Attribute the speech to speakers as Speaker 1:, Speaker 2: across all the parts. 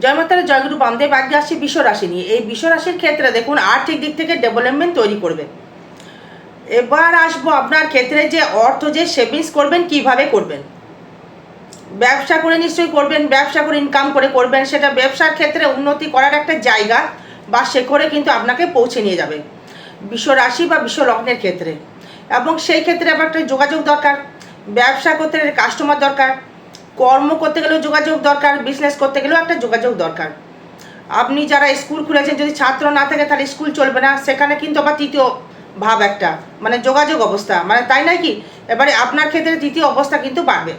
Speaker 1: জয়মাতারা জয়গুরু বামদেব আজকে আসছে বিশ্ব রাশি নিয়ে। এই বিশ্ব রাশির ক্ষেত্রে দেখুন, আর্থিক দিক থেকে ডেভেলপমেন্ট তৈরি করবে। এবার আসব আপনার ক্ষেত্রে যে অর্থ যে সেভিংস করবেন, কীভাবে করবেন? ব্যবসা করে নিশ্চয়ই করবেন, ব্যবসা করে ইনকাম করে করবেন, সেটা ব্যবসার ক্ষেত্রে উন্নতি করার একটা জায়গা বা শেখরে কিন্তু আপনাকে পৌঁছে নিয়ে যাবে। বিশ্ব রাশি বা বিশ্ব লগ্নের ক্ষেত্রে। এবং সেই ক্ষেত্রে আবার একটা যোগাযোগ দরকার, ব্যবসা করতে কাস্টমার দরকার কর্ম করতে গেলেও যোগাযোগ দরকার বিজনেস করতে গেলেও একটা যোগাযোগ দরকার। আপনি যারা স্কুল খুলেছেন, যদি ছাত্র না থাকে, তাহলে স্কুল চলবে না। সেখানে কিন্তু আবার তৃতীয় ভাব একটা মানে যোগাযোগ অবস্থা। মানে তাই নয় কি? এবারে আপনার ক্ষেত্রে তৃতীয় অবস্থা কিন্তু বাড়বে।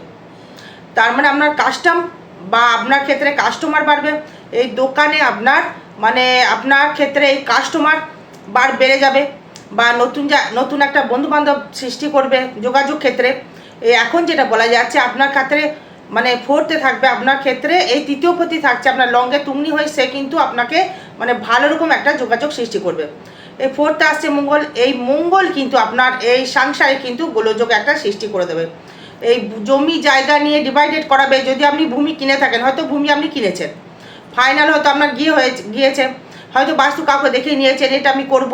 Speaker 1: তার মানে আপনার কাস্টম বা আপনার ক্ষেত্রে কাস্টমার বাড়বে। এই দোকানে আপনার মানে আপনার ক্ষেত্রে এই কাস্টমার বার বেড়ে যাবে বা নতুন যা, নতুন একটা বন্ধুবান্ধব সৃষ্টি করবে যোগাযোগ ক্ষেত্রে। এখন যেটা বলা যাচ্ছে, আপনার ক্ষেত্রে মানে ফোর্থে থাকবে আপনার ক্ষেত্রে, এই তৃতীয় পতি থাকছে আপনার লঙ্গে তুমনি হয়ে, সে কিন্তু আপনাকে মানে ভালো রকম একটা যোগাযোগ সৃষ্টি করবে। এই ফোর্থে আসছে মঙ্গল, এই মঙ্গল কিন্তু আপনার, এই সংসারে কিন্তু গোলযোগ একটা সৃষ্টি করে দেবে। এই জমি জায়গা নিয়ে ডিভাইডেড করাবে, যদি আপনি ভূমি কিনে থাকেন, হয়তো ভূমি আপনি কিনেছেন। ফাইনাল হয়তো আপনার গিয়ে হয়ে গিয়েছে। হয়তো বাস্তু কাউকে দেখে নিয়েছেন, এটা আমি করব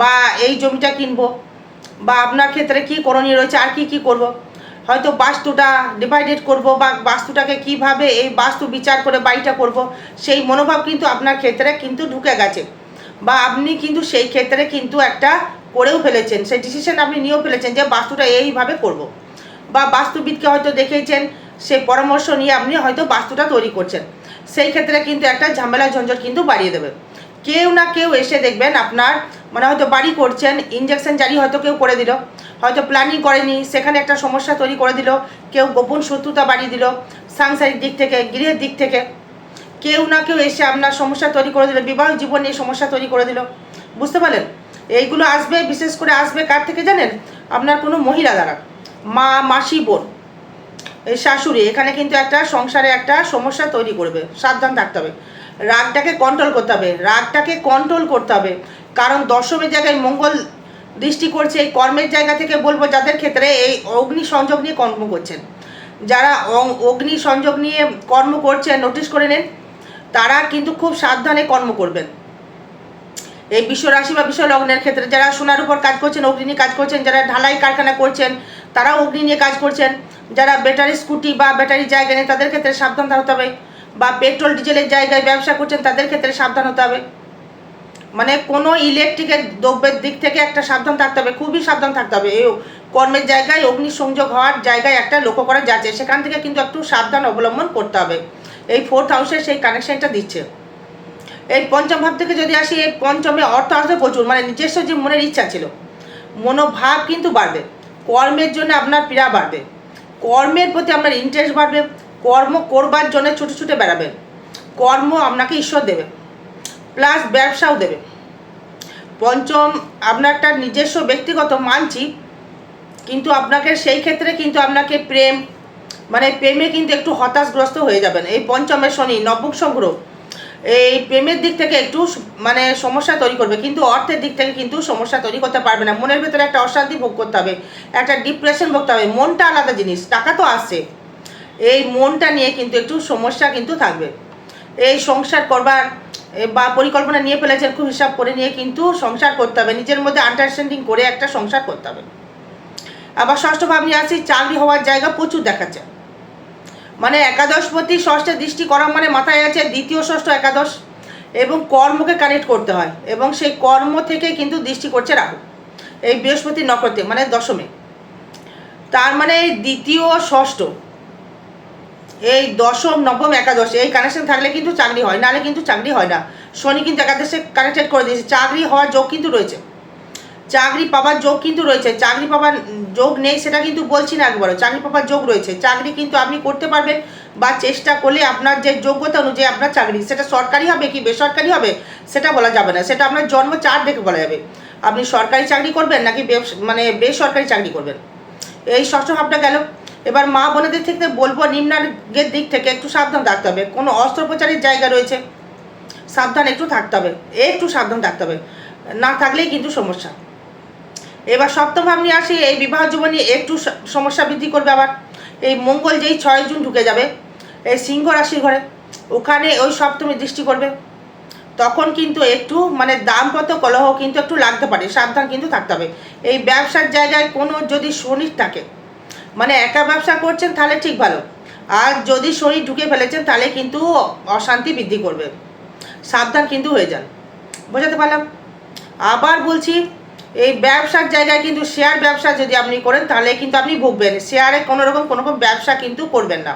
Speaker 1: বা এই জমিটা কিনবো। বা আপনার ক্ষেত্রে কি করণীয় রয়েছে, আর কি কি করব। হয়তো বাস্তুটা ডিভাইডেড করব বা বাস্তুটাকে কীভাবে এই বাস্তু বিচার করে বাড়িটা করব, সেই মনোভাব কিন্তু আপনার ক্ষেত্রে কিন্তু ঢুকে গেছে। বা আপনি কিন্তু সেই ক্ষেত্রে কিন্তু একটা করেও ফেলেছেন, সেই ডিসিশন আপনি নিয়েও ফেলেছেন যে বাস্তুটা এইভাবে করব। বা বাস্তুবিদকে হয়তো দেখেছেন সেই পরামর্শ নিয়ে আপনি হয়তো বাস্তুটা তৈরি করছেন। সেই ক্ষেত্রে কিন্তু একটা ঝামেলা, ঝঞ্ঝট কিন্তু বাড়িয়ে দেবে। কেউ না কেউ এসে দেখবেন আপনার মানে হয়তো বাড়ি করছেন ইঞ্জেকশন জারি হয়তো কেউ করে দিল। হয়তো প্ল্যানিং করেনি, সেখানে একটা সমস্যা তৈরি করে দিল, কেউ গোপন শত্রুতা বাড়িয়ে দিল, সাংসারিক দিক থেকে, গৃহের দিক থেকে। কেউ না কেউ এসে আপনার সমস্যা তৈরি করে দিল, বিবাহ জীবন নিয়ে সমস্যা তৈরি করে দিল। বুঝতে পারলেন? এইগুলো আসবে, বিশেষ করে আসবে কার থেকে জানেন? আপনার কোনো মহিলা দ্বারা। মা, মাসি, বোন, এই শাশুড়ি, এখানে কিন্তু একটা সংসারে একটা সমস্যা তৈরি করবে, সাবধান থাকতে হবে। রাগটাকে কন্ট্রোল করতে হবে, রাগটাকে কন্ট্রোল করতে হবে। কারণ দশমের জায়গায় মঙ্গল দৃষ্টি করছে এই কর্মের জায়গা থেকে বলব যাদের ক্ষেত্রে এই অগ্নি সংযোগ নিয়ে কর্ম করছেন। যারা অগ্নি সংযোগ নিয়ে কর্ম করছেন নোটিশ করে নেন, তারা কিন্তু খুব সাবধানে কর্ম করবেন। এই বিশ্ব রাশি বা বিশ্ব লগ্নের ক্ষেত্রে যারা সোনার উপর কাজ করছেন, অগ্নি নিয়ে কাজ করছেন, যারা ঢালাই কারখানা করছেন তারাও অগ্নি নিয়ে কাজ করছেন। যারা ব্যাটারি স্কুটি বা ব্যাটারি জায়গা নিয়ে তাদের ক্ষেত্রে সাবধান হতে হবে। বা পেট্রোল ডিজেলের জায়গায় ব্যবসা করছেন, তাদের ক্ষেত্রে সাবধান হতে হবে। মানে কোনো ইলেকট্রিকের দ্রব্যের দিক থেকে একটা সাবধান থাকতে হবে, খুবই সাবধান থাকতে হবে। এই কর্মের জায়গায় অগ্নি সংযোগ হওয়ার জায়গায় একটা লক্ষ্য করা যাচ্ছে, সেখান থেকে কিন্তু একটু সাবধান অবলম্বন করতে হবে। এই ফোর্থ হাউসের সেই কানেকশনটা দিচ্ছে। এই পঞ্চম ভাব থেকে যদি আসি, এই পঞ্চমে অর্থ আসবে প্রচুর মানে নিজস্ব যে মনের ইচ্ছা ছিল, মনোভাব কিন্তু বাড়বে, কর্মের জন্য আপনার পীড়া বাড়বে, কর্মের প্রতি আপনার ইন্টারেস্ট বাড়বে, কর্ম করবার জন্য ছুটে ছুটে বেড়াবেন কর্ম আপনাকে ঈশ্বর দেবে। প্লাস ব্যবসাও দেবে। পঞ্চম আপনার একটা নিজস্ব ব্যক্তিগত মানছি, কিন্তু আপনাকে সেই ক্ষেত্রে কিন্তু আপনাকে প্রেম মানে প্রেমে কিন্তু একটু হতাশগ্রস্ত হয়ে যাবেন। এই পঞ্চমের শনি, নবম সংগ্রহ, এই প্রেমের দিক থেকে একটু মানে সমস্যা তৈরি করবে, কিন্তু অর্থের দিক থেকে কিন্তু সমস্যা তৈরি করতে পারবে না। মনের ভেতরে একটা অশান্তি ভোগ করতে হবে, একটা ডিপ্রেশন ভোগতে হবে, মনটা আলাদা জিনিস, টাকা তো আসছে এই মনটা নিয়ে কিন্তু একটু সমস্যা কিন্তু থাকবে। এই সংসার করবার বা পরিকল্পনা নিয়ে ফেলেছেন, খুব হিসাব করে নিয়ে কিন্তু সংসার করতে হবে। নিজের মধ্যে আন্ডারস্ট্যান্ডিং করে একটা সংসার করতে হবে। আবার ষষ্ঠ ভাবনি আছি চাকরি হওয়ার জায়গা প্রচুর দেখাচ্ছে। মানে একাদশপতি ষষ্ঠে দৃষ্টি করা মানে মাথায় আছে দ্বিতীয়, ষষ্ঠ, একাদশ এবং কর্মকে কানেক্ট করতে হয় এবং সেই কর্ম থেকে কিন্তু দৃষ্টি করছে রাহু। এই বৃহস্পতি নক্ষত্রে মানে দশমে। তার মানে দ্বিতীয়, ষষ্ঠ এই দশম, নবম, একাদশ। এই কানেকশন থাকলে কিন্তু চাকরি হয়, নাহলে কিন্তু চাকরি হয় না। শনি কিন্তু একাদশে কানেক্টেড করে দিয়েছে। চাকরি হওয়ার যোগ কিন্তু রয়েছে। চাকরি পাওয়ার যোগ কিন্তু রয়েছে। চাকরি পাওয়ার যোগ নেই সেটা কিন্তু বলছি না একবারও। চাকরি পাওয়ার যোগ রয়েছে। চাকরি কিন্তু আপনি করতে পারবেন বা চেষ্টা করলে আপনার যে যোগ্যতা অনুযায়ী আপনার চাকরি, সেটা সরকারি হবে কি বেসরকারি হবে, সেটা বলা যাবে না। সেটা আপনার জন্ম চার দেখে বলা যাবে। আপনি সরকারি চাকরি করবেন নাকি মানে বেসরকারি চাকরি করবেন? এই ষষ্ঠ ভাবটা গেল। এবার মা বোনেদের থেকে বলব নিম্নার্গের দিক থেকে একটু সাবধান থাকতে হবে। কোনো অস্ত্রোপচারের জায়গা রয়েছে, সাবধান একটু থাকতে হবে, একটু সাবধান থাকতে হবে। না থাকলেই কিন্তু সমস্যা। এবার সপ্তম ভাব আসি, এই বিবাহ জীবনে একটু সমস্যা বৃদ্ধি করবে আবার। এই মঙ্গল যেই ছয় জুন ঢুকে যাবে, এই সিংহ রাশির ঘরে, ওখানে ওই সপ্তমী দৃষ্টি করবে। তখন কিন্তু একটু মানে দাম্পত্য কলহ কিন্তু একটু লাগতে পারে, সাবধান কিন্তু থাকতে হবে। এই ব্যবসার জায়গায় কোনো যদি শনির থাকে মানে একা ব্যবসা করছেন তাহলে ঠিক ভালো। আর যদি শনি ঢুকে ফেলেছেন তাহলে কিন্তু অশান্তি বৃদ্ধি করবে। সাবধান কিন্তু হয়ে যান। বোঝাতে পারলাম? আবার বলছি, এই ব্যবসার জায়গায় কিন্তু শেয়ার ব্যবসা যদি আপনি করেন তাহলে কিন্তু আপনি ভুগবেন। শেয়ারে কোনো রকম কোনো রকম ব্যবসা কিন্তু করবেন না।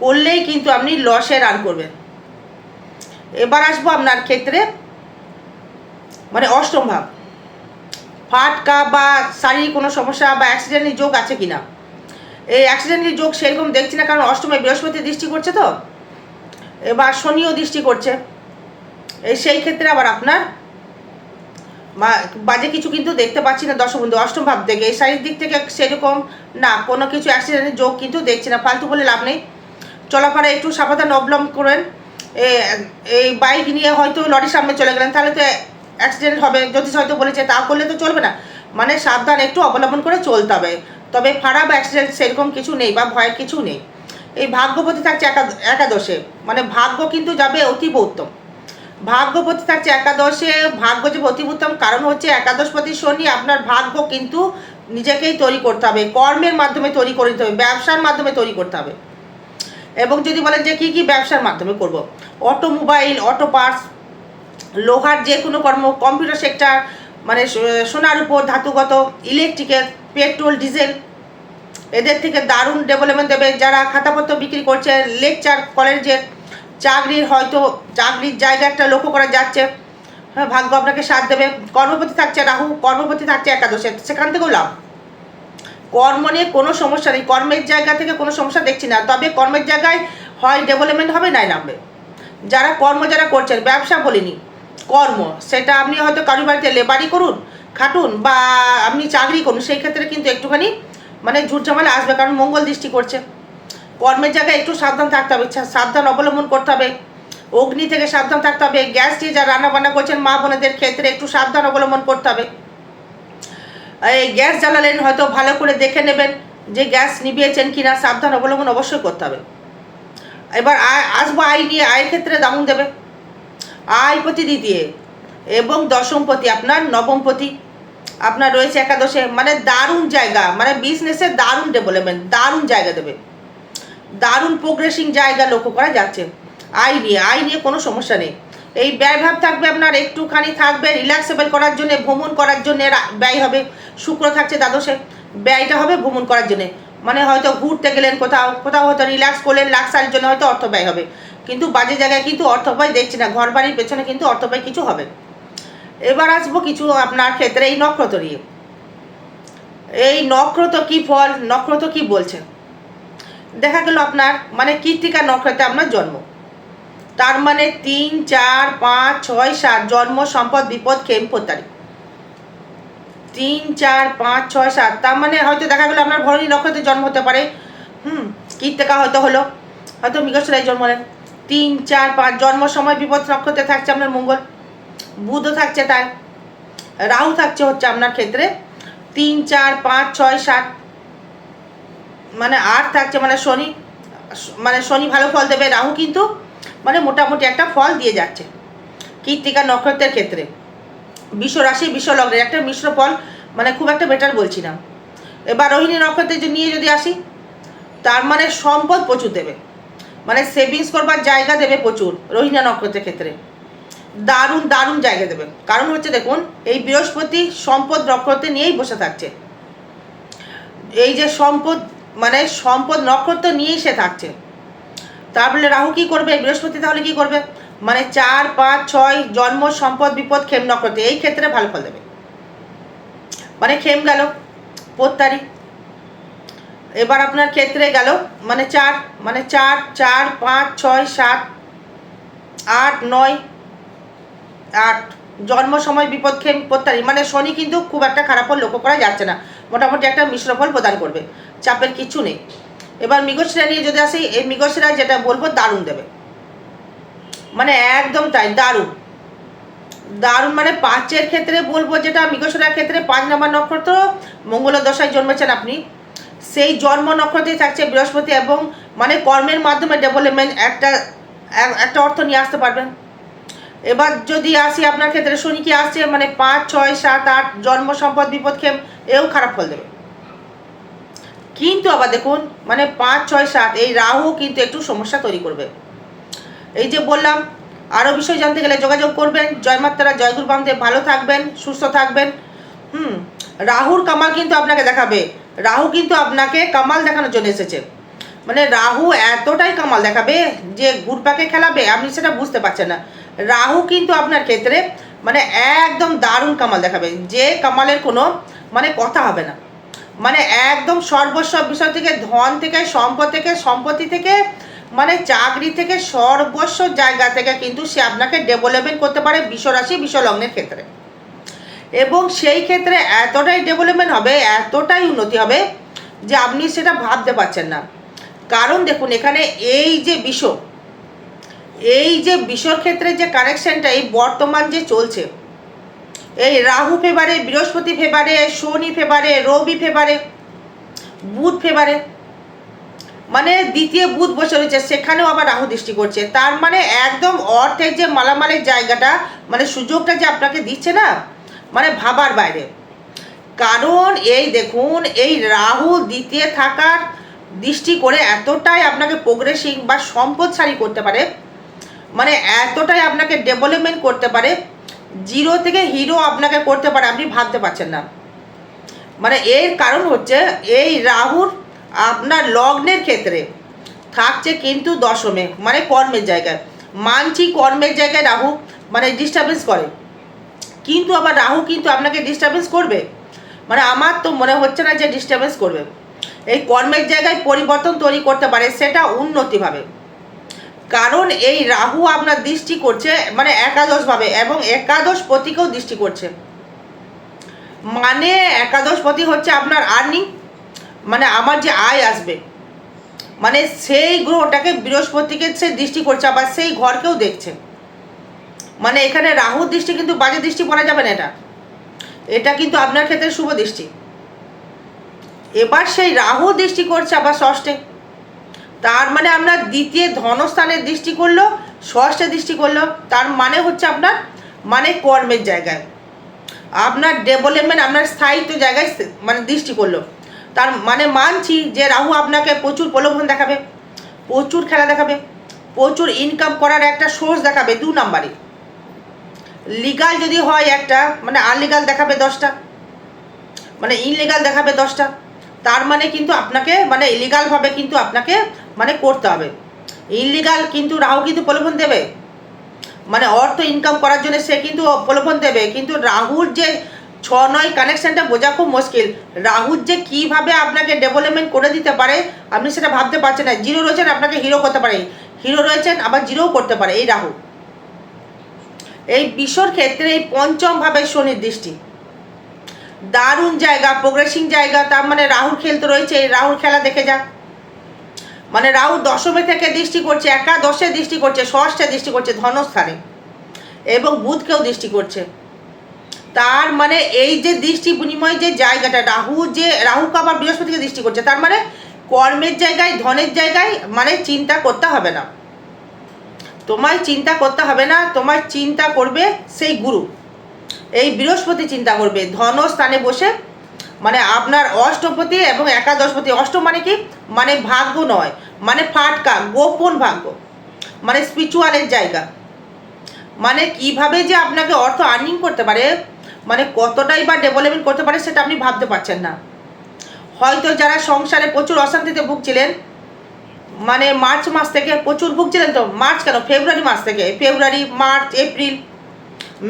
Speaker 1: করলেই কিন্তু আপনি লসে রান করবেন। এবার আসব আপনার ক্ষেত্রে মানে অষ্টম ভাব। ফাটকা বা শারীরিক কোনো সমস্যা বা অ্যাক্সিডেন্টের যোগ আছে কিনা? এই অ্যাক্সিডেন্টের যোগ সেরকম দেখছি না, কারণ অষ্টমে বৃহস্পতি দৃষ্টি করছে তো। এবার শনিও দৃষ্টি করছে। এই সেই ক্ষেত্রে আবার আপনার বাজে কিছু কিন্তু দেখতে পাচ্ছি না দর্শক বন্ধু অষ্টম ভাব থেকে। এই শারীরিক দিক থেকে সেরকম না, কোনো কিছু অ্যাক্সিডেন্টের যোগ কিন্তু দেখছি না, ফালতু বলে লাভ নেই। চলাফেরা একটু সাবধান অবলম্বন করেন। এই বাইক নিয়ে হয়তো লরির সামনে চলে গেলেন, তাহলে তো অ্যাক্সিডেন্ট হবে জ্যোতিষ হয়তো বলেছে, তা করলে তো চলবে না। মানে সাবধান, একটু অবলম্বন করে চলতে হবে। তবে খারাপ অ্যাক্সিডেন্ট সেরকম কিছু নেই বা ভয়ের কিছু নেই। এই ভাগ্যপতি থাকছে একা- একাদশে। মানে ভাগ্য কিন্তু যাবে অতীব উত্তম। ভাগ্যপতি থাকছে একাদশে। ভাগ্য যে অতি উত্তম, কারণ হচ্ছে একাদশপতি শনি আপনার ভাগ্য কিন্তু নিজেকেই তৈরি করতে হবে। কর্মের মাধ্যমে তৈরি করে দিতে হবে, ব্যবসার মাধ্যমে তৈরি করতে হবে। এবং যদি বলেন যে কী কী ব্যবসার মাধ্যমে করব? অটোমোবাইল অটো পার্টস লোহার যে কোনো কর্ম কম্পিউটার সেক্টর মানে সোনার উপর ধাতুগত ইলেকট্রিকের পেট্রোল ডিজেল এদের থেকে দারুণ ডেভেলপমেন্ট দেবে। যারা খাতাপত্র বিক্রি করছে লেকচার কলেজের চাকরির হয়তো চাকরির জায়গা একটা লক্ষ্য করা যাচ্ছে। হ্যাঁ ভাগ্য আপনাকে সাথ দেবে। কর্মপতি থাকছে রাহু, কর্মপতি থাকছে একাদশে। সেখান থেকেও লাভ। কর্ম নিয়ে কোনো সমস্যা নেই। কর্মের জায়গা থেকে কোনো সমস্যা দেখছি না। তবে কর্মের জায়গায় হয় ডেভেলপমেন্ট হবে, নাই নামবে। যারা কর্ম যারা করছেন, ব্যবসা বলিনি, কর্ম, সেটা আপনি হয়তো কারোর বাড়িতে লেবারি করুন, খাটুন বা আপনি চাকরি করুন, সেই ক্ষেত্রে কিন্তু একটুখানি মানে ঝুটঝামেলা আসবে, কারণ মঙ্গল দৃষ্টি করছে। কর্মের জায়গায় একটু সাবধান থাকতে হবে সাবধান অবলম্বন করতে হবে। অগ্নি থেকে সাবধান থাকতে হবে, গ্যাস দিয়ে যারা রান্না বান্না করছেন মা বোনেদের ক্ষেত্রে একটু সাবধান অবলম্বন করতে হবে। এই গ্যাস জ্বালালেন হয়তো ভালো করে দেখে নেবেন যে গ্যাস নিভিয়েছেন কিনা, সাবধান অবলম্বন অবশ্যই করতে হবে। এবার আয়, আসব আয় নিয়ে, আয়ের ক্ষেত্রে দামন দেবে। আয়পতি দ্বিতীয় এবং দশমপতি আপনার নবম নবমপতি আপনার রয়েছে একাদশে মানে দারুণ জায়গা মানে বিজনেসে দারুণ ডেভেলপমেন্ট দারুণ জায়গা দেবে। দারুণ প্রোগ্রেসিং জায়গা লক্ষ্য করা যাচ্ছে। আয় নিয়ে আয় নিয়ে কোনো সমস্যা নেই। এই ব্যয়ভাব থাকবে আপনার, একটুখানি থাকবে রিল্যাক্সেবল করার জন্য, ভ্রমণ করার জন্য ব্যয় হবে। শুক্র থাকছে দ্বাদশে, ব্যয়টা হবে ভ্রমণ করার জন্য। মানে হয়তো ঘুরতে গেলেন কোথাও কোথাও হয়তো রিল্যাক্স করলেন লাক্সারির জন্য হয়তো অর্থ ব্যয় হবে। কিন্তু বাজে জায়গায় কিন্তু অর্থ ব্যয় দেখছি না ঘর বাড়ির পেছনে কিন্তু অর্থ ব্যয় কিছু হবে। এবার আসব কিছু আপনার ক্ষেত্রে এই নক্ষত্র নিয়ে। এই নক্ষত্র কি ফল, নক্ষত্র কি বলছে? দেখা গেল আপনার মানে কীর্তিকা নক্ষত্রে আপনার জন্ম। তার মানে তিন, চার, পাঁচ, ছয়, সাত, জন্ম, সম্পদ, বিপদ খেম প্রত্যারি তিন, চার, পাঁচ, ছয়, সাত, তার মানে হয়তো দেখা গেলো আপনার ভরণী নক্ষত্রে জন্ম হতে পারে। হুম কৃত্তিকা হয়তো হলো। হয়তো মৃগশিরায় জন্ম নেন। তিন, চার, পাঁচ, জন্ম সময় বিপদ নক্ষত্রে থাকছে আপনার মঙ্গল। বুধও থাকছে তাই রাহু থাকছে হচ্ছে আপনার ক্ষেত্রে। তিন, চার, পাঁচ, ছয়, সাত মানে আট থাকছে মানে শনি। মানে শনি ভালো ফল দেবে, রাহু কিন্তু মানে মোটামুটি একটা ফল দিয়ে যাচ্ছে। কীর্তিকা নক্ষত্রের ক্ষেত্রে। বিশ্ব রাশি বিশ্ব লগ্নের একটা মিশ্র ফল মানে খুব একটা বেটার বলছি না। এবার রোহিণী নক্ষত্রে যে নিয়ে যদি আসি, তার মানে সম্পদ প্রচুর দেবে। মানে সেভিংস করবার জায়গা দেবে প্রচুর রোহিণী নক্ষত্রের ক্ষেত্রে। দারুণ দারুণ জায়গা দেবে। কারণ হচ্ছে দেখুন, এই বৃহস্পতি সম্পদ নক্ষত্রে নিয়েই বসে থাকছে। এই যে সম্পদ মানে সম্পদ নক্ষত্র নিয়েই সে থাকছে। তারপরে রাহু কি করবে? বৃহস্পতি তাহলে কি করবে? মানে চার, পাঁচ, ছয়, জন্ম, সম্পদ, বিপদ খেম নক্ষত্রে, এই ক্ষেত্রে ভালো ফল দেবে। মানে খেম গেল, পোত্তারি। এবার আপনার ক্ষেত্রে গেল মানে চার মানে চার চার, পাঁচ, ছয়, সাত, আট, নয়, আট, জন্ম, সময়, বিপদ খেম প্রত্যারি মানে শনি কিন্তু খুব একটা খারাপ ফল লক্ষ্য করা যাচ্ছে না। মোটামুটি একটা মিশ্র ফল প্রদান করবে, চাপের কিছু নেই। এবার মৃগশিরা নিয়ে যদি আসি, এই মৃগশিরা যেটা বলব, দারুণ দেবে। মানে একদম তাই, দারুণ। দারুণ মানে পাঁচের ক্ষেত্রে বলব যেটা, মৃগশিরার ক্ষেত্রে পাঁচ নম্বর নক্ষত্র মঙ্গল দশায় জন্মেছেন আপনি। সেই জন্ম নক্ষত্রে থাকছে বৃহস্পতি এবং মানে কর্মের মাধ্যমে ডেভেলপমেন্ট একটা একটা অর্থ নিয়ে আসতে পারবেন। এবার যদি আসি আপনার ক্ষেত্রে, শনি কি আসছে? মানে পাঁচ, ছয়, সাত, আট, জন্ম সম্পদ, বিপদ খেম এও খারাপ ফল দেবে। কিন্তু আবার দেখুন মানে পাঁচ, ছয়, সাত, এই রাহু কিন্তু একটু সমস্যা তৈরি করবে। এই যে বললাম আরও বিষয় জানতে গেলে যোগাযোগ করবেন। জয় মাতারা জয়গুরু বামদেব ভালো থাকবেন, সুস্থ থাকবেন। হুম, রাহুর কামাল কিন্তু আপনাকে দেখাবে। রাহু কিন্তু আপনাকে কামাল দেখানোর জন্য এসেছে। মানে রাহু এতটাই কামাল দেখাবে যে ঘুরপাকে খেলাবে, আপনি সেটা বুঝতে পারছেন না। রাহু কিন্তু আপনার ক্ষেত্রে মানে একদম দারুণ কামাল দেখাবে। যে কামালের কোনো মানে কথা হবে না। মানে একদম সর্বস্ব বিষয় থেকে, ধন থেকে, সম্পদ থেকে, সম্পত্তি থেকে মানে চাকরি থেকে সর্বস্ব জায়গা থেকে কিন্তু সে আপনাকে ডেভেলপমেন্ট করতে পারে বিশ্বরাশি, বিশ্বলগ্নের ক্ষেত্রে। এবং সেই ক্ষেত্রে এতটাই ডেভেলপমেন্ট হবে, এতটাই উন্নতি হবে যে আপনি সেটা ভাবতে পারছেন না। কারণ দেখুন, এখানে এই যে বিষ এই যে বিষর ক্ষেত্রে যে কানেকশনটা এই বর্তমান যে চলছে, এই রাহু ফেভারে বৃহস্পতি ফেভারে শনি ফেভারে রবি ফেভারে বুধ ফেভারে মানে দ্বিতীয় বুধ বসে রয়েছে, সেখানেও আবার রাহু দৃষ্টি করছে। তার মানে একদম অর্থের যে মালামালের জায়গাটা মানে সুযোগটা যে আপনাকে দিচ্ছে না মানে ভাবার বাইরে। কারণ এই দেখুন, এই রাহু দ্বিতীয় থাকার দৃষ্টি করে এতটাই আপনাকে প্রোগ্রেসিং বা সম্পদশালী করতে পারে মানে এতটাই আপনাকে ডেভেলপমেন্ট করতে পারে জিরো থেকে হিরো আপনাকে করতে পারে, আপনি ভাবতে পারছেন না। মানে এর কারণ হচ্ছে, এই রাহুর আপনার লগ্নের ক্ষেত্রে থাকছে কিন্তু দশমে মানে কর্মের জায়গায়। মানছি কর্মের জায়গায় রাহু মানে ডিস্টারবেন্স করে। কিন্তু আবার রাহু কিন্তু আপনাকে ডিস্টারবেন্স করবে। মানে আমার তো মনে হচ্ছে না যে ডিস্টারবেন্স করবে। এই কর্মের জায়গায় পরিবর্তন তৈরি করতে পারে, সেটা উন্নতিভাবে কারণ এই রাহু আপনার দৃষ্টি করছে মানে একাদশভাবে এবং একাদশ পতিকেও দৃষ্টি করছে। মানে একাদশ পতি হচ্ছে আপনার আর্নিং মানে আমার যে আয় আসবে মানে সেই গ্রহটাকে বৃহস্পতিকে সে দৃষ্টি করছে, আবার সেই ঘরকেও দেখছে। মানে এখানে রাহুর দৃষ্টি কিন্তু বাজে দৃষ্টি পড়া যাবে না এটা। এটা কিন্তু আপনার ক্ষেত্রে শুভ দৃষ্টি। এবার সেই রাহু দৃষ্টি করছে আবার ষষ্ঠে। তার মানে আপনার দ্বিতীয় ধনস্থানের দৃষ্টি করল, ষষ্ঠে দৃষ্টি করল, তার মানে হচ্ছে আপনার মানে কর্মের জায়গায়। আপনার ডেভেলপমেন্ট আপনার স্থায়িত্ব জায়গায় মানে দৃষ্টি করল। তার মানে মানছি যে রাহু আপনাকে প্রচুর প্রলোভন দেখাবে, প্রচুর খেলা দেখাবে, প্রচুর ইনকাম করার একটা সোর্স দেখাবে দু নাম্বারে। লিগাল যদি হয় একটা মানে আনলিগাল দেখাবে দশটা মানে ইনলিগাল দেখাবে দশটা, তার মানে কিন্তু আপনাকে মানে ইলিগালভাবে কিন্তু আপনাকে মানে করতে হবে। ইনলিগাল কিন্তু রাহু কিন্তু প্রলোভন দেবে। মানে অর্থ ইনকাম করার জন্য সে কিন্তু প্রলোভন দেবে, কিন্তু রাহুর যে ছ নয় কানেকশনটা বোঝা খুব মুশকিল। রাহুর যে কীভাবে আপনাকে ডেভেলপমেন্ট করে দিতে পারে আপনি সেটা ভাবতে পারছেন না। জিরো রয়েছেন, আপনাকে হিরো করতে পারে। হিরো রয়েছেন, আবার জিরোও করতে পারে। এই রাহু এই বিশ্বর ক্ষেত্রে এই পঞ্চম ভাবে শনির দৃষ্টি। দারুণ জায়গা প্রোগ্রেসিং জায়গা, তার মানে রাহুর খেলতে রয়েছে, এই রাহুর খেলা দেখে যা। মানে রাহু দশমে থেকে দৃষ্টি করছে, একাদশে দৃষ্টি করছে, ষষ্ঠে দৃষ্টি করছে ধনস্থানে। এবং বুধকেও দৃষ্টি করছে। তার মানে এই যে দৃষ্টি বিনিময় যে জায়গাটা, রাহু যে রাহুকে আবার বৃহস্পতিকে দৃষ্টি করছে, তার মানে কর্মের জায়গায়, ধনের জায়গায় মানে চিন্তা করতে হবে না। তোমায় চিন্তা করতে হবে না তোমার চিন্তা করবে সেই গুরু। এই বৃহস্পতি চিন্তা করবে, ধন স্থানে বসে মানে আপনার অষ্টপতি এবং একাদশপতি, অষ্ট মানে কি? মানে ভাগ্য নয় মানে ফাটকা, গোপন ভাগ্য মানে স্পিরিচুয়ালের জায়গা। মানে কীভাবে যে আপনাকে অর্থ আর্নিং করতে পারে মানে কতটাই বা ডেভেলপমেন্ট করতে পারে সেটা আপনি ভাবতে পারছেন না। হয়তো যারা সংসারে প্রচুর অশান্তিতে ভুগছিলেন মানে মার্চ মাস থেকে প্রচুর ভুগছিলেন তো, মার্চ কেন? ফেব্রুয়ারি মাস থেকে, ফেব্রুয়ারি, মার্চ, এপ্রিল,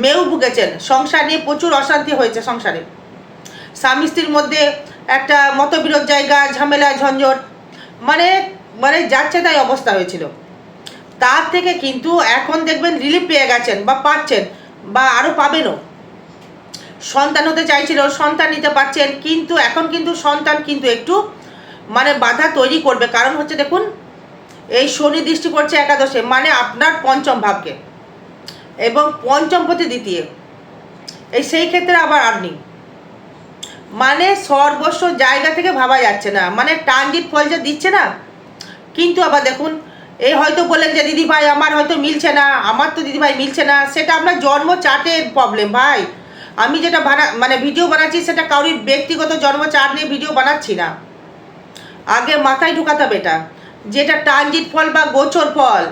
Speaker 1: মেও ভুগেছেন। সংসার নিয়ে প্রচুর অশান্তি হয়েছে সংসারে। স্বামী স্ত্রীর মধ্যে একটা মতবিরোধ জায়গা, ঝামেলা, ঝঞ্ঝট মানে মানে যাচ্ছে তাই অবস্থা হয়েছিল। তার থেকে কিন্তু এখন দেখবেন রিলিফ পেয়ে গেছেন বা পাচ্ছেন বা আরও পাবেনও। সন্তান হতে চাইছিল, সন্তান নিতে পারছেন, কিন্তু এখন কিন্তু সন্তান কিন্তু একটু মানে বাধা তৈরি করবে। কারণ হচ্ছে দেখুন, এই শনি দৃষ্টি করছে একাদশে মানে আপনার পঞ্চম ভাবকে। এবং পঞ্চম প্রতি দ্বিতীয়। এই সেই ক্ষেত্রে আবার আর্নিং মানে সর্বস্ব জায়গা থেকে ভাবা যাচ্ছে না। মানে ট্রানজিট ফল যে দিচ্ছে না, কিন্তু আবার দেখুন এই হয়তো বললেন যে দিদি ভাই আমার হয়তো মিলছে না, আমার তো দিদি ভাই মিলছে না। সেটা আপনার জন্ম চার্টের প্রবলেম ভাই। আমি যেটা বানা মানে ভিডিও বানাচ্ছি, সেটা কারোর ব্যক্তিগত জন্ম চার্ট নিয়ে ভিডিও বানাচ্ছি না। আগে মাথায় ঢুকাতে হবে এটা। যেটা ট্রানজিট ফল বা গোচর ফল।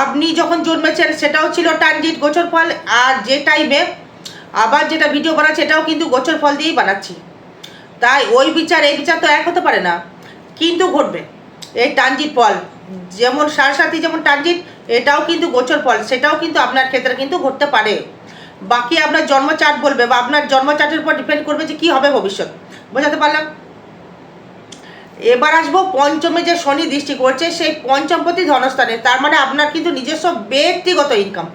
Speaker 1: আপনি যখন জন্মেছেন, সেটাও ছিল ট্রানজিট গোচর ফল। আর যে টাইমে আবার যেটা ভিডিও বানাচ্ছি এটাও কিন্তু গোচর ফল দিয়েই বানাচ্ছি। তাই ওই বিচার, এই বিচার তো এক হতে পারে না। কিন্তু ঘটবে। এই ট্রানজিট ফল, যেমন সারসাথী যেমন ট্রানজিট এটাও কিন্তু গোচর ফল। সেটাও কিন্তু আপনার ক্ষেত্রে কিন্তু ঘটতে পারে। বাকি আপনার জন্মচার্ট বলবে বা আপনার জন্মচার্টের উপর ডিপেন্ড করবে যে কী হবে ভবিষ্যৎ। বোঝাতে পারলাম? এবার আসব পঞ্চমে যে শনি দৃষ্টি করছে, সেই পঞ্চমপতি ধনস্থানে, তার মানে আপনার কিন্তু নিজস্ব ব্যক্তিগত ইনকাম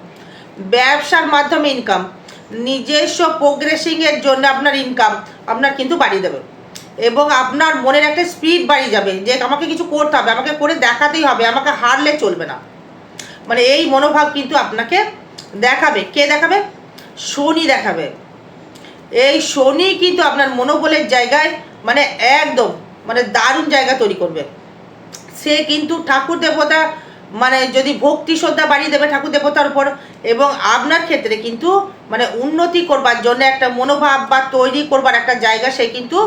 Speaker 1: ব্যবসার মাধ্যমে ইনকাম নিজস্ব প্রোগ্রেসিংয়ের জন্য আপনার ইনকাম আপনার কিন্তু বাড়িয়ে দেবে। এবং আপনার মনের একটা স্পিড বাড়িয়ে যাবে, যে আমাকে কিছু করতে হবে, আমাকে করে দেখাতেই হবে, আমাকে হারলে চলবে না। মানে এই মনোভাব কিন্তু আপনাকে দেখাবে। কে দেখাবে? শনি দেখাবে। এই শনি কিন্তু আপনার মনোবলের জায়গায় মানে একদম মানে দারুণ জায়গা তৈরি করবে। সে কিন্তু ঠাকুর দেবতা মানে যদি ভক্তি শ্রদ্ধা বাড়িয়ে দেবে ঠাকুর দেবতার উপর এবং আপনার ক্ষেত্রে কিন্তু মানে উন্নতি করবার জন্য একটা মনোভাব বা তৈরি করবার একটা জায়গা সে কিন্তু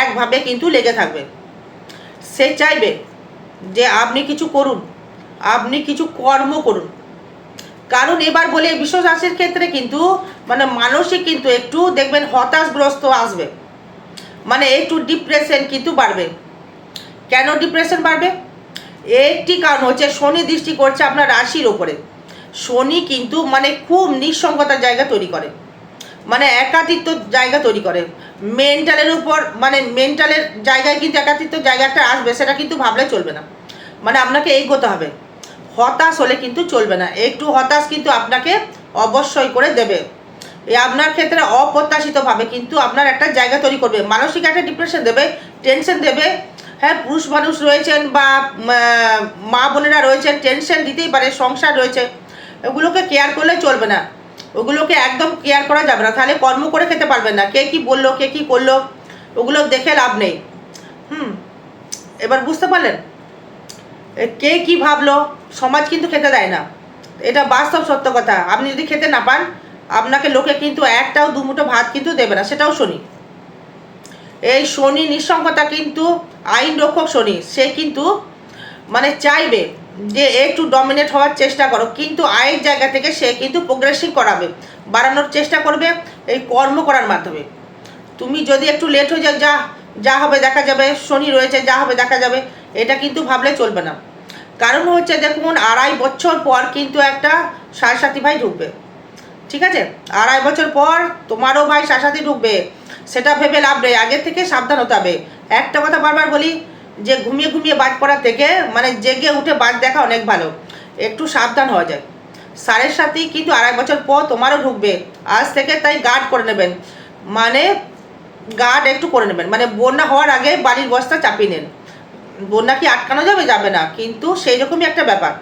Speaker 1: একভাবে কিন্তু লেগে থাকবে। সে চাইবে যে আপনি কিছু করুন, আপনি কিছু কর্ম করুন কারণ এবার বলে বিশ্ব রাশির ক্ষেত্রে কিন্তু মানে মানসিক কিন্তু একটু দেখবেন হতাশগ্রস্ত আসবে। মানে একটু ডিপ্রেশন কিন্তু বাড়বে। কেন ডিপ্রেশন বাড়বে? একটি কারণ হচ্ছে শনি দৃষ্টি করছে আপনার রাশির ওপরে শনি কিন্তু মানে খুব নিঃসঙ্গতার জায়গা তৈরি করে। মানে একাতিত্ব জায়গা তৈরি করে। মেন্টালের উপর মানে মেন্টালের জায়গায় কিন্তু একাতিত্ব জায়গা একটা আসবে, সেটা কিন্তু ভাবলে চলবে না। মানে আপনাকে এগোতে হবে। হতাশ হলে কিন্তু চলবে না। একটু হতাশ কিন্তু আপনাকে অবশ্যই করে দেবে। আপনার ক্ষেত্রে অপ্রত্যাশিতভাবে কিন্তু আপনার একটা জায়গা তৈরি করবে। মানসিক একটা ডিপ্রেশন দেবে টেনশন দেবে। হ্যাঁ পুরুষ মানুষ রয়েছেন বা মা বোনেরা রয়েছেন টেনশন দিতেই পারে, সংসার রয়েছে। ওগুলোকে কেয়ার করলে চলবে না। ওগুলোকে একদম কেয়ার করা যাবে না। তাহলে কর্ম করে খেতে পারবেন না। কে কি বলল, কে কি করল, ওগুলো দেখে লাভ নেই। হুম, এবার বুঝতে পারলেন? কে কি ভাবলো? সমাজ কিন্তু খেতে দেয় না। এটা বাস্তব সত্য কথা। আপনি যদি খেতে না পান, আপনাকে লোকে কিন্তু একটাও দুমুঠো ভাত কিন্তু দেবে না। সেটাও শনি। এই শনি নিঃসঙ্গতা কিন্তু আইন রক্ষক শনি। সে কিন্তু মানে চাইবে যে একটু ডমিনেট হওয়ার চেষ্টা করো। কিন্তু আয়ের জায়গা থেকে সে কিন্তু প্রোগ্রেসিং করাবে। বাড়ানোর চেষ্টা করবে এই কর্ম করার মাধ্যমে। তুমি যদি একটু লেট হয়ে যাও, যা যা হবে দেখা যাবে। শনি রয়েছে, যা হবে দেখা যাবে। এটা কিন্তু ভাবলে চলবে না। কারণ হচ্ছে, দেখুন, আড়াই বছর পর কিন্তু একটা সাড়ে সাথী ভাই ঢুকবে। ঠিক আছে? আড়াই বছর পর তোমারও ভাই শাসাতি ঢুকবে। সেটা ভেবে লাভ নেই। আগের থেকে সাবধান হতে হবে। একটা কথা বারবার বলি, যে ঘুমিয়ে ঘুমিয়ে বাজ পড়ার থেকে মানে জেগে উঠে বাজ দেখা অনেক ভালো। একটু সাবধান হওয়া যায়। সাড়ে সাথেই কিন্তু আড়াই বছর পর তোমারও ঢুকবে। আজ থেকে তাই গার্ড করে নেবেন। মানে গার্ড একটু করে নেবেন। মানে বন্যা হওয়ার আগে বাড়ির বস্তা চাপিয়ে নেন। বন্যা কি আটকানো যাবে? যাবে না। কিন্তু সেই রকমই একটা ব্যাপার।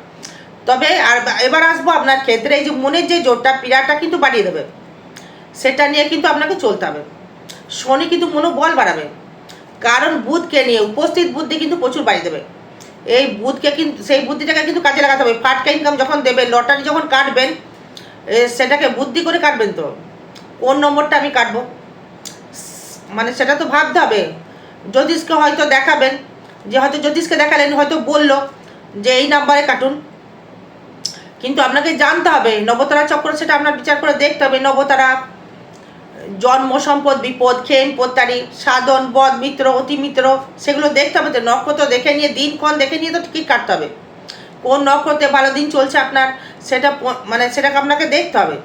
Speaker 1: তবে আর এবার আসব আপনার ক্ষেত্রে। এই যে মনের যে জোরটা, পীড়াটা কিন্তু বাড়িয়ে দেবে। সেটা নিয়ে কিন্তু আপনাকে চলতে হবে। শনি কিন্তু মনোবল বাড়াবে। কারণ বুধকে নিয়ে, উপস্থিত বুদ্ধি কিন্তু প্রচুর বাড়িয়ে দেবে। এই বুধকে কিন্তু সেই বুদ্ধিটাকে কিন্তু কাজে লাগাতে হবে। ফাটকা ইনকাম যখন দেবে লটারি যখন কাটবেন সেটাকে বুদ্ধি করে কাটবেন তো। কোন নম্বরটা আমি কাটবো? মানে সেটা তো ভাবতে হবে। জ্যোতিষকে হয়তো দেখাবেন। যে হয়তো জ্যোতিষকে দেখালেন, হয়তো বলল যে এই নাম্বারে কাটুন। কিন্তু আপনাকে জানতে হবে, নবতারা চক্র সেটা আপনার বিচার করে দেখতে হবে। নবতারা, জন্ম, সম্পদ, বিপদ খেম পোত্তারি সাধন বদ মিত্র, অতি মিত্র, সেগুলো দেখতে হবে তো। নক্ষত্র দেখে নিয়ে দিনক্ষণ দেখে নিয়ে তো টিকিট কাটতে হবে? কোন নক্ষত্রে ভালো দিন চলছে আপনার, সেটা মানে সেটাকে আপনাকে দেখতে হবে।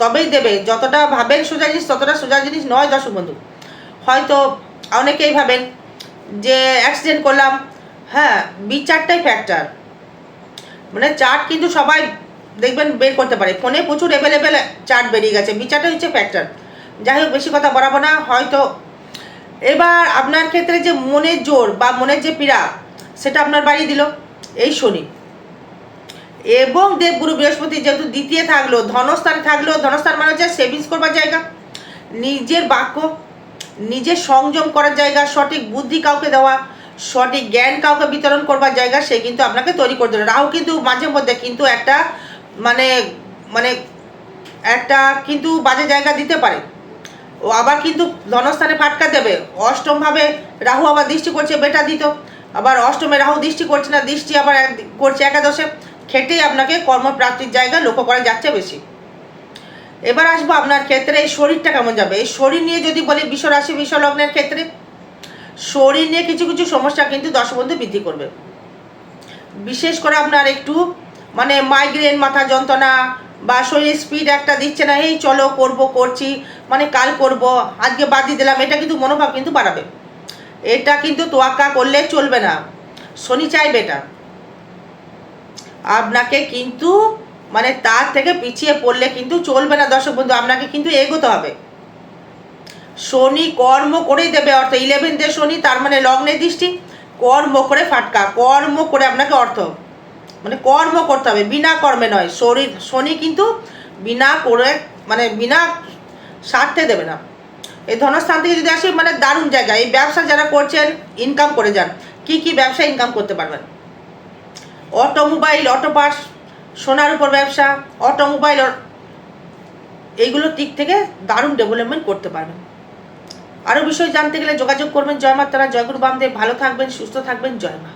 Speaker 1: তবেই দেবে, যতটা ভাবেন সোজা জিনিস, ততটা সোজা জিনিস নয় দর্শক বন্ধু। হয়তো অনেকেই ভাবেন যে অ্যাক্সিডেন্ট করলাম হ্যাঁ বিচারটাই ফ্যাক্টর মানে চার্ট কিন্তু সবাই দেখবেন বের করতে পারে। ফোনে প্রচুর অ্যাভেলেবেল চার্ট বেরিয়ে গেছে। বিচারটা হচ্ছে ফ্যাক্টর যাই হোক, বেশি কথা বলাবো না, হয়তো। এবার আপনার ক্ষেত্রে যে মনের জোর বা মনের যে পীড়া, সেটা আপনার বাড়িয়ে দিল। এই শনি। এবং দেবগুরু বৃহস্পতি যেহেতু দ্বিতীয় থাকল, ধনস্থানে থাকল, ধনস্থান মানে হচ্ছে সেভিংস করবার জায়গা। নিজের বাক্য নিজের সংযম করার জায়গা, সঠিক বুদ্ধি কাউকে দেওয়া, সঠিক জ্ঞান কাউকে বিতরণ করবার জায়গা, সে কিন্তু আপনাকে তৈরি করে দেবে রাহু কিন্তু মাঝে মধ্যে কিন্তু একটা মানে মানে একটা কিন্তু বাজে জায়গা দিতে পারে। ও আবার কিন্তু ধনস্থানে ফাটকা দেবে। অষ্টমভাবে রাহু আবার দৃষ্টি করছে, বেটা দিত। আবার অষ্টমে রাহু দৃষ্টি করছে না, দৃষ্টি আবার করছে একাদশে। খেটেই আপনাকে কর্মপ্রাপ্তির জায়গা লক্ষ্য করা যাচ্ছে বেশি। এবার আসব আপনার ক্ষেত্রে এই শরীরটা কেমন যাবে? এই শরীর নিয়ে যদি বলি বিশ্ব রাশি বিশ্ব লগ্নের ক্ষেত্রে, শরীর নিয়ে কিছু কিছু সমস্যা কিন্তু দশবন্ধু বৃদ্ধি করবে। বিশেষ করে আপনার একটু মানে মাইগ্রেন মাথা যন্ত্রণা বা শরীরের স্পিড একটা দিচ্ছে না এই চলো, করব, করছি মানে কাল করব, আজকে বাদ দিয়ে দিলাম। এটা কিন্তু মনোভাব কিন্তু বাড়াবে। এটা কিন্তু তোয়াক্কা করলে চলবে না। শনি চাইবে এটা। আপনাকে কিন্তু মানে তার থেকে পিছিয়ে পড়লে কিন্তু চলবে না, দর্শক বন্ধু, আপনাকে কিন্তু এগোতে হবে। শনি কর্ম করেই দেবে অর্থ ইলেভেন্থে শনি, তার মানে লগ্নের দৃষ্টি, কর্ম করে ফাটকা, কর্ম করে আপনাকে অর্থ। মানে কর্ম করতে হবে, বিনা কর্মে নয় শরীর শনি কিন্তু বিনা করে মানে বিনা স্বার্থে দেবে না। এই ধনস্থান থেকে যদি আসি মানে দারুণ জায়গা, এই ব্যবসা যারা করছেন ইনকাম করে যান, কি কি ব্যবসা ইনকাম করতে পারবেন? অটোমোবাইল অটো পার্টস সোনার উপর ব্যবসা অটোমোবাইল এইগুলোর দিক থেকে দারুণ ডেভেলপমেন্ট করতে পারবেন। আরও বিষয় জানতে গেলে যোগাযোগ করবেন। জয় মাতারা জয়গুরু বামদেব। ভালো থাকবেন, সুস্থ থাকবেন। জয় মা।